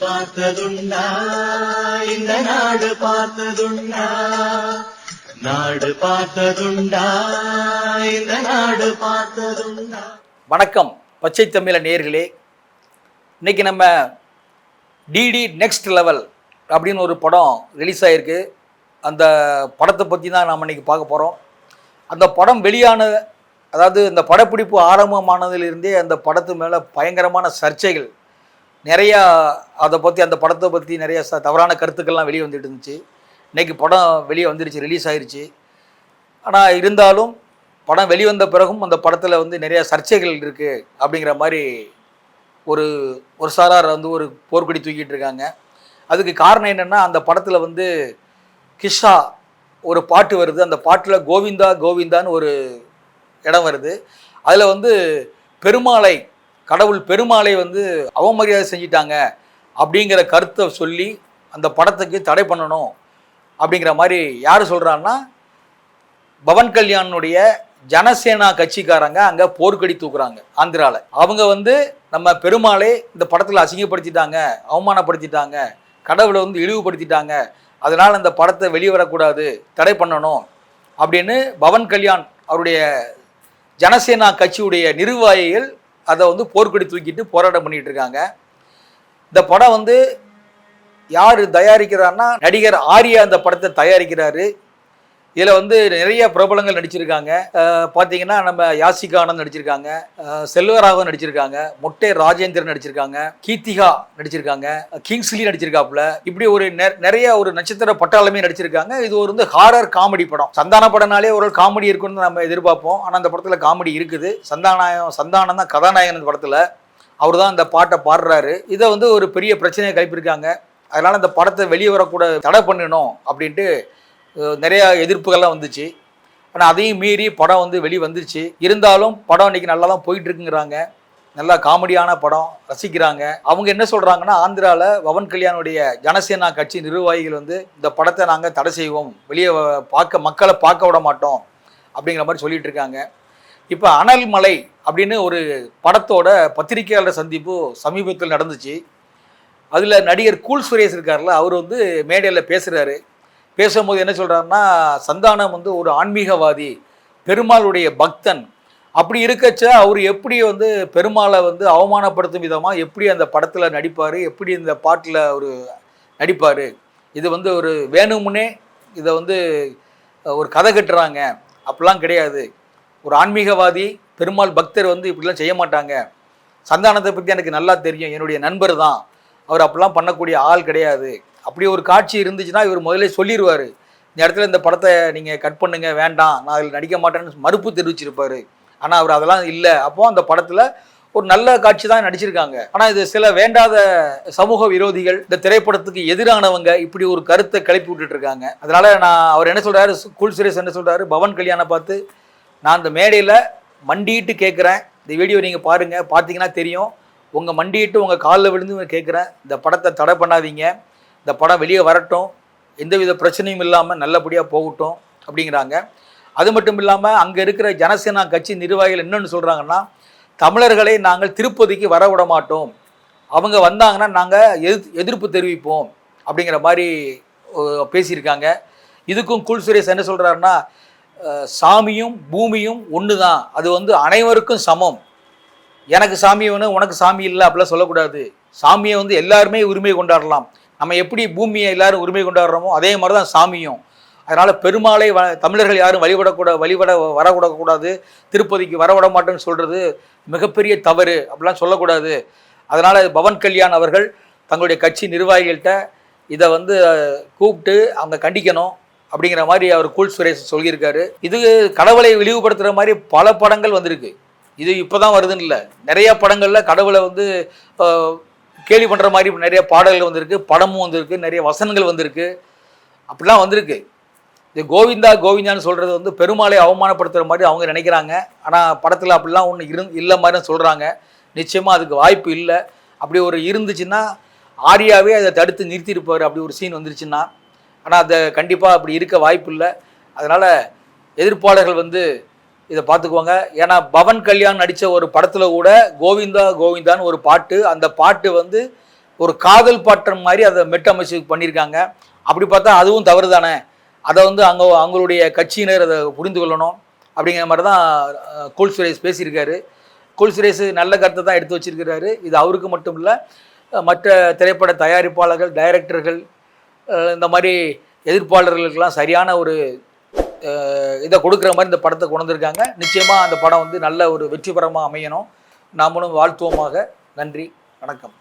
பார்த்ததுண்டா? இந்த நாடு பார்த்ததுண்டா? நாடு பார்த்ததுண்டா? இந்த நாடு பார்த்ததுண்டா? வணக்கம் பச்சை தமிழ நேர்களே. இன்னைக்கு நம்ம டிடி நெக்ஸ்ட் லெவல் அப்படின்னு ஒரு படம் ரிலீஸ் ஆகிருக்கு அந்த படத்தை பற்றி தான் நாம் இன்னைக்கு பார்க்க போகிறோம் அந்த படம் வெளியான அதாவது இந்த படப்பிடிப்பு ஆரம்பமானதிலிருந்தே அந்த படத்து மேலே பயங்கரமான சர்ச்சைகள் நிறையா அதை பற்றி அந்த படத்தை பற்றி நிறைய ச தவறான கருத்துக்கள்லாம் வெளியே வந்துட்டு இருந்துச்சு. இன்னைக்கு படம் வெளியே வந்துருச்சு ரிலீஸ் ஆயிருச்சு. ஆனால் இருந்தாலும் படம் வெளிவந்த பிறகும் அந்த படத்தில் வந்து நிறையா சர்ச்சைகள் இருக்குது அப்படிங்கிற மாதிரி ஒரு ஒரு சாரார் வந்து ஒரு போர்க்கொடி தூக்கிட்டு இருக்காங்க. அதுக்கு காரணம் என்னென்னா அந்த படத்தில் வந்து கிஷா ஒரு பாட்டு வருது. அந்த பாட்டில் கோவிந்தா கோவிந்தான்னு ஒரு இடம் வருது. அதில் வந்து பெருமாளை கடவுள் பெருமாளை வந்து அவமரியாதை செஞ்சிட்டாங்க அப்படிங்கிற கருத்தை சொல்லி அந்த படத்துக்கு தடை பண்ணணும் அப்படிங்கிற மாதிரி யார் சொல்கிறான்னா பவன் கல்யாணுடைய ஜனசேனா கட்சிக்காரங்க அங்கே போர்க்கடி தூக்குறாங்க ஆந்திராவில் அவங்க வந்து நம்ம பெருமாளை இந்த படத்தில் அசிங்கப்படுத்திட்டாங்க அவமானப்படுத்திட்டாங்க கடவுளை வந்து இழிவுபடுத்திட்டாங்க அதனால் அந்த படத்தை வெளியே வரக்கூடாது தடை பண்ணணும் அப்படின்னு பவன் கல்யாண் அவருடைய ஜனசேனா கட்சியுடைய நிர்வாகிகள் அதை வந்து போர்க்கொடி தூக்கிட்டு போராட்டம் பண்ணிட்டு இருக்காங்க. இந்த படம் வந்து யார் தயாரிக்கிறான்னா நடிகர் ஆர்யா அந்த படத்தை தயாரிக்கிறாரு. இதில் வந்து நிறைய பிரபலங்கள் நடிச்சிருக்காங்க. பார்த்தீங்கன்னா நம்ம யாசிகானந்த் நடிச்சிருக்காங்க. செல்வராகவன் நடிச்சிருக்காங்க. மொட்டை ராஜேந்திரன் நடிச்சிருக்காங்க. கீர்த்திகா நடிச்சிருக்காங்க. கிங்ஸ்லி நடிச்சிருக்காப்புல. இப்படி ஒரு நெ- நிறைய ஒரு நட்சத்திர பட்டாளமே நடிச்சிருக்காங்க. இது ஒரு வந்து ஹாரர் காமெடி படம். சந்தான படம்னாலே ஒரு காமெடி இருக்குன்னு நம்ம எதிர்பார்ப்போம். ஆனால் அந்த படத்தில் காமெடி இருக்குது. சந்தானாயம் சந்தானம் தான் கதாநாயகன் படத்தில். அவர் தான் அந்த பாட்டை பாடுறாரு. இதை வந்து ஒரு பெரிய பிரச்சனையை கழிப்பிருக்காங்க. அதனால் அந்த படத்தை வெளியே வரக்கூட தடை பண்ணணும் அப்படின்ட்டு நிறையா எதிர்ப்புகள்லாம் வந்துச்சு. ஆனால் அதையும் மீறி படம் வந்து வெளி வந்துருச்சு. இருந்தாலும் படம் இன்னைக்கு நல்லா தான் போயிட்டுருக்குங்கிறாங்க. நல்லா காமெடியான படம் ரசிக்கிறாங்க. அவங்க என்ன சொல்கிறாங்கன்னா ஆந்திராவில் பவன் கல்யாணுடைய ஜனசேனா கட்சி நிர்வாகிகள் வந்து இந்த படத்தை நாங்கள் தடை செய்வோம். வெளியே வ- பார்க்க மக்களை பார்க்க விட மாட்டோம். அப்படிங்கிற மாதிரி சொல்லிட்டு இருக்காங்க இப்போ அனல் மலை அப்படின்னு ஒரு படத்தோட பத்திரிகையாளர் சந்திப்பு சமீபத்தில் நடந்துச்சு. அதில் நடிகர் கூல் சுரேஷ் இருக்கார்ல அவர் வந்து மேடையில் பேசுகிறாரு பேசும்போது என்ன சொல்கிறாருன்னா சந்தானம் வந்து ஒரு ஆன்மீகவாதி பெருமாளுடைய பக்தன். அப்படி இருக்கச்ச அவர் எப்படி வந்து பெருமாளை வந்து அவமானப்படுத்தும் விதமாக எப்படி அந்த படத்தில் நடிப்பார் எப்படி இந்த பாட்டில் அவர் நடிப்பார் இது வந்து ஒரு வேணும்னே இதை வந்து ஒரு கதை கட்டுறாங்க. அப்படிலாம் கிடையாது. ஒரு ஆன்மீகவாதி பெருமாள் பக்தர் வந்து இப்படிலாம் செய்ய மாட்டாங்க. சந்தானத்தை பற்றி எனக்கு நல்லா தெரியும். என்னுடைய நண்பர் தான். அவர் அப்படிலாம் பண்ணக்கூடிய ஆள் கிடையாது. அப்படி ஒரு காட்சி இருந்துச்சுன்னா இவர் முதல்ல சொல்லிடுவார் இந்த இடத்துல இந்த படத்தை நீங்கள் கட் பண்ணுங்க வேண்டாம் நான் அதில் நடிக்க மாட்டேன்னு மறுப்பு தெரிவிச்சிருப்பார். ஆனால் அவர் அதெல்லாம் இல்லை. அப்போது அந்த படத்தில் ஒரு நல்ல காட்சி தான் நடிச்சிருக்காங்க. ஆனால் இது சில வேண்டாத சமூக விரோதிகள் இந்த திரைப்படத்துக்கு எதிரானவங்க இப்படி ஒரு கருத்தை கிளப்பி விட்டுட்டு இருக்காங்க. அதனால நான் அவர் என்ன சொல்றாரு? கூல் சுரேஷ் என்ன சொல்றாரு? பவன் கல்யாணை பார்த்து நான் அந்த மேடையில் மண்டிட்டு கேட்குறேன் இந்த வீடியோ நீங்கள் பாருங்கள் பார்த்தீங்கன்னா தெரியும். உங்கள் மண்டிட்டு உங்கள் காலில் விழுந்து கேட்குறேன் இந்த படத்தை தடை பண்ணாதீங்க. இந்த படம் வெளியே வரட்டும் எந்தவித பிரச்சனையும் இல்லாமல் நல்லபடியாக போகட்டும் அப்படிங்கிறாங்க. அது மட்டும் இல்லாமல் அங்கே இருக்கிற ஜனசேனா கட்சி நிர்வாகிகள் என்னென்னு சொல்கிறாங்கன்னா தமிழர்களை நாங்கள் திருப்பதிக்கு வர விட மாட்டோம். அவங்க வந்தாங்கன்னா நாங்கள் எதிர் எதிர்ப்பு தெரிவிப்போம் அப்படிங்கிற மாதிரி பேசியிருக்காங்க. இதுக்கும் குல் சுரேஷ் என்ன சொல்கிறாருன்னா சாமியும் பூமியும் ஒன்று தான் அது வந்து அனைவருக்கும் சமம். எனக்கு சாமி வேணும் உனக்கு சாமி இல்லை அப்படிலாம் சொல்லக்கூடாது. சாமியை வந்து எல்லாருமே உரிமை கொண்டாடலாம். நம்ம எப்படி பூமியை எல்லாரும் உரிமை கொண்டாடுறோமோ அதே மாதிரி தான் சாமியும். அதனால் பெருமாளை வ தமிழர்கள் யாரும் வழிபடக்கூட வழிபட வரக்கூடக்கூடாது. திருப்பதிக்கு வரவிட மாட்டேன்னு சொல்கிறது மிகப்பெரிய தவறு அப்படிலாம் சொல்லக்கூடாது. அதனால் பவன் கல்யாண் அவர்கள் தங்களுடைய கட்சி நிர்வாகிகள்கிட்ட இதை வந்து கூப்பிட்டு அவங்க கண்டிக்கணும் அப்படிங்கிற மாதிரி அவர் கூல் சுரேஷ் சொல்லியிருக்காரு. இது கடவுளை இழிவுபடுத்துகிற மாதிரி பல படங்கள் வந்திருக்கு. இது இப்போ தான் வருதுன்னு இல்லை. நிறைய படங்களில் கடவுளை வந்து கேலி பண்ணுற மாதிரி நிறைய பாடல்கள் வந்திருக்கு படமும் வந்திருக்கு நிறைய வசனங்கள் வந்திருக்கு. அப்படிலாம் வந்திருக்கு. இது கோவிந்தா கோவிந்தான்னு சொல்கிறது வந்து பெருமாளை அவமானப்படுத்துகிற மாதிரி அவங்க நினைக்கிறாங்க. ஆனால் படத்தில் அப்படிலாம் ஒன்று இரு இல்லை மாதிரி சொல்கிறாங்க நிச்சயமாக அதுக்கு வாய்ப்பு இல்லை. அப்படி ஒரு இருந்துச்சுன்னா ஆரியாவே அதை தடுத்து நிறுத்தியிருப்பார். அப்படி ஒரு சீன் வந்துருச்சுன்னா ஆனால் அதை கண்டிப்பாக அப்படி இருக்க வாய்ப்பு இல்லை. அதனால் எதிர்ப்பாளர்கள் வந்து இதை பார்த்துக்குவாங்க. ஏன்னா பவன் கல்யாண் நடித்த ஒரு படத்தில் கூட கோவிந்தா கோவிந்தான்னு ஒரு பாட்டு அந்த பாட்டு வந்து ஒரு காதல் பாட்டம் மாதிரி அதை மெட்டமைச்சு பண்ணியிருக்காங்க. அப்படி பார்த்தா அதுவும் தவறு தானே அதை வந்து அங்கே அவங்களுடைய கட்சியினர் அதை புரிந்து கொள்ளணும் அப்படிங்கிற மாதிரி தான் கூல் சுரேஷ் பேசியிருக்காரு. கூல் சுரேஷ் நல்ல கருத்தை தான் எடுத்து வச்சிருக்கிறாரு. இது அவருக்கு மட்டும் இல்லை மற்ற திரைப்பட தயாரிப்பாளர்கள் டைரக்டர்கள் இந்த மாதிரி எதிர்ப்பாளர்களுக்கெல்லாம் சரியான ஒரு இதை கொடுக்குற மாதிரி இந்த படத்தை கொண்டு வந்திருக்காங்க. நிச்சயமாக அந்த படம் வந்து நல்ல ஒரு வெற்றிகரமாக அமையணும். நாமளும் வாழ்த்துவோமாக. நன்றி. வணக்கம்.